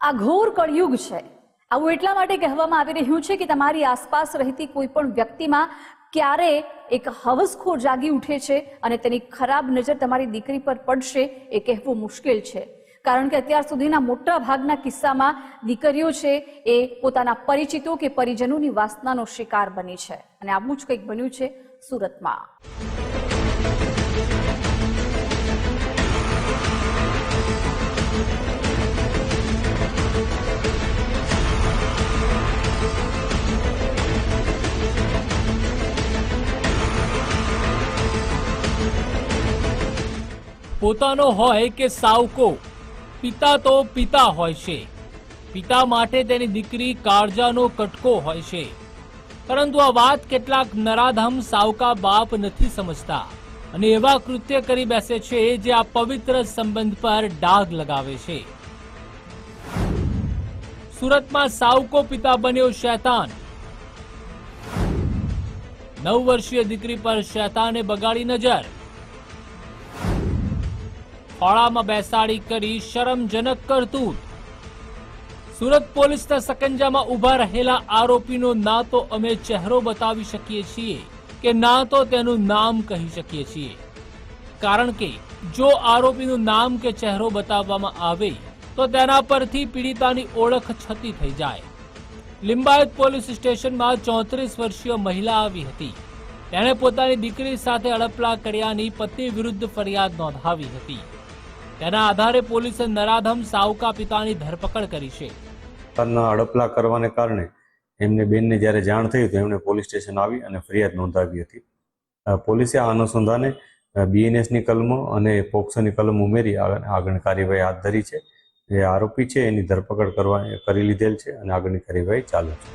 આ ઘોર કળયુગ છે. આવું એટલા માટે કહેવામાં આવી રહ્યું છે કે તમારી આસપાસ રહેતી કોઈ પણ વ્યક્તિમાં ક્યારે એક હવસખોર જાગી ઉઠે છે અને તેની ખરાબ નજર તમારી દીકરી પર પડશે એ કહેવું મુશ્કેલ છે. કારણ કે અત્યાર સુધીના મોટા ભાગના કિસ્સામાં દીકરીઓ છે એ પોતાના પરિચિતો કે પરિજનોની વાસનાનો શિકાર બની છે. અને આવું જ કંઈક બન્યું છે સુરતમાં. પોતાનો હોય કે સાવકો, પિતા તો પિતા હોય છે. પિતા માટે તેની દીકરી કાળજાનો કટકો હોય છે. પરંતુ આ વાત કેટલાક નરાધમ સાવકા બાપ નથી સમજતા અને એવા કૃત્ય કરી બેસે છે જે આ પવિત્ર સંબંધ પર ડાઘ લગાવે છે. સુરતમાં સાવકો પિતા બન્યો શૈતાન. નવ વર્ષીય દીકરી પર શૈતાને બગાડી નજર. ખોળામાં બેસાડી કરી શરમજનક કરતૂત. સુરત પોલીસના સકંજામાં ઊભા રહેલા આરોપીનો ના તો અમે ચહેરો બતાવી શકીએ છીએ કે ના તો તેનું નામ કહી શકીએ છીએ. કારણ કે જો આરોપીનું નામ કે ચહેરો બતાવવામાં આવે તો તેના પરથી પીડિતાની ઓળખ છતી થઈ જાય. લિંબાયત પોલીસ સ્ટેશનમાં ચોત્રીસ વર્ષીય મહિલા આવી હતી. તેણે પોતાની દીકરી સાથે અડપલા કર્યાની પતિ વિરુદ્ધ ફરિયાદ નોંધાવી હતી. તેના આધારે પોલીસે નરાધમ સાવકા પિતાની ધરપકડ કરી છે. અડપલા કરવાને કારણે એમને બેનને જ્યારે જાણ થઈ તો એમણે પોલીસ સ્ટેશન આવી અને ફરિયાદ નોંધાવી હતી. પોલીસે આ અનુસંધાને બીએનએસની કલમો અને પોક્સોની કલમ ઉમેરી આગળ કાર્યવાહી હાથ ધરી છે. જે આરોપી છે, એની ધરપકડ કરવા કરી લીધેલ છે અને આગળની કાર્યવાહી ચાલુ છે.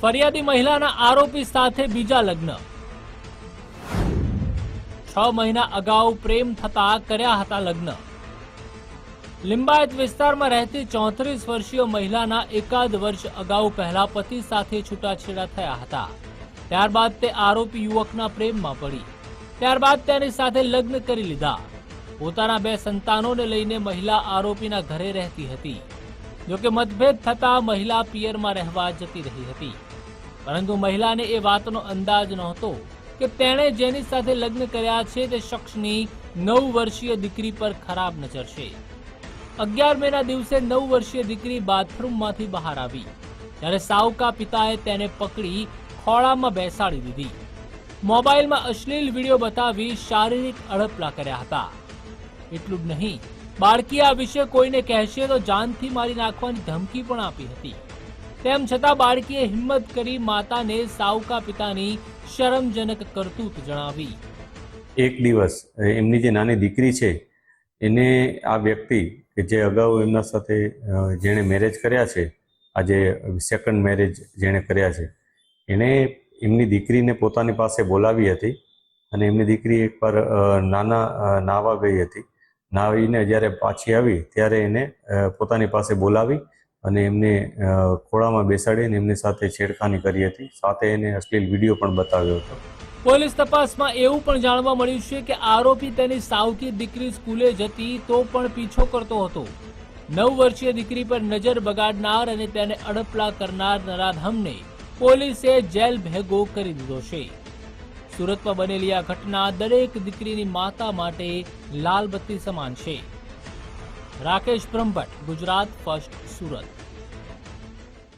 ફરિયાદી મહિલાના આરોપી સાથે બીજા લગ્ન. છ મહિના અગાઉ પ્રેમ થતા કર્યા હતા લગ્ન. લિંબાયત વિસ્તારમાં રહેતી ચોત્રીસ વર્ષીય મહિલાના એકાદ વર્ષ અગાઉ પહેલા પતિ સાથે છૂટાછેડા થયા હતા. ત્યારબાદ તે આરોપી યુવકના પ્રેમમાં પડી. ત્યારબાદ તેની સાથે લગ્ન કરી લીધા. પોતાના બે સંતાનોને લઈને મહિલા આરોપીના ઘરે રહેતી હતી. જોકે મતભેદ થતા મહિલા પિયરમાં રહેવા જતી રહી હતી. પરંતુ મહિલાને એ વાતનો અંદાજ નહોતો કે તેણે જેની સાથે લગ્ન કર્યા છે તે શખ્સની નવ વર્ષીય દીકરી પર ખરાબ નજર છે. અગિયાર મેના દિવસે નવ વર્ષીય દીકરી બાથરૂમમાંથી બહાર આવી. ત્યારે સાવકા પિતાએ તેને પકડી ખોળામાં બેસાડી દીધી. મોબાઈલમાં અશ્લીલ વીડિયો બતાવી શારીરિક અડપલા કર્યા હતા. એટલું જ નહીં. બાળકી આ વિશે કોઈને કહેશે તો જાનથી મારી નાખવાની ધમકી પણ આપી હતી. તેમ છતાં બાળકીએ હિંમત કરી માતાને સાવકા પિતાની શરમજનક કરતૂત જણાવી. એક દિવસ એમની જે નાની દીકરી છે એને આ વ્યક્તિ કે જે અગાઉ એમના સાથે જેણે મેરેજ કર્યા છે આજે સેકન્ડ મેરેજ જેણે કર્યા છે એણે એમની દીકરીને પોતાની પાસે બોલાવી હતી અને એમની દીકરી અ, નાના નાવા ગઈ હતી. નાહીને જ્યારે પાછી આવી, ત્યારે એને પોતાની પાસે બોલાવી અને એમને ખોળામાં બેસાડીને એમની સાથે છેડખાની કરી હતી. સાથે એને અશ્લીલ વીડિયો પણ બતાવ્યો હતો. પોલીસ તપાસમાં એવું પણ જાણવા મળ્યું છે કે આરોપી તેની સાવકી દીકરી સ્કૂલે જતી તો પણ પીછો કરતો હતો. નવ વર્ષીય દીકરી પર નજર બગાડનાર અને તેને અડપલા કરનાર નરાધમને પોલીસે જેલ ભેગો કરી દીધો છે. સુરતમાં બનેલી આ ઘટના દરેક દીકરીની માતા માટે લાલબત્તી સમાન છે. રાકેશ બ્રહ્મભટ્ટ, ગુજરાત, ફર્સ્ટ સુરત.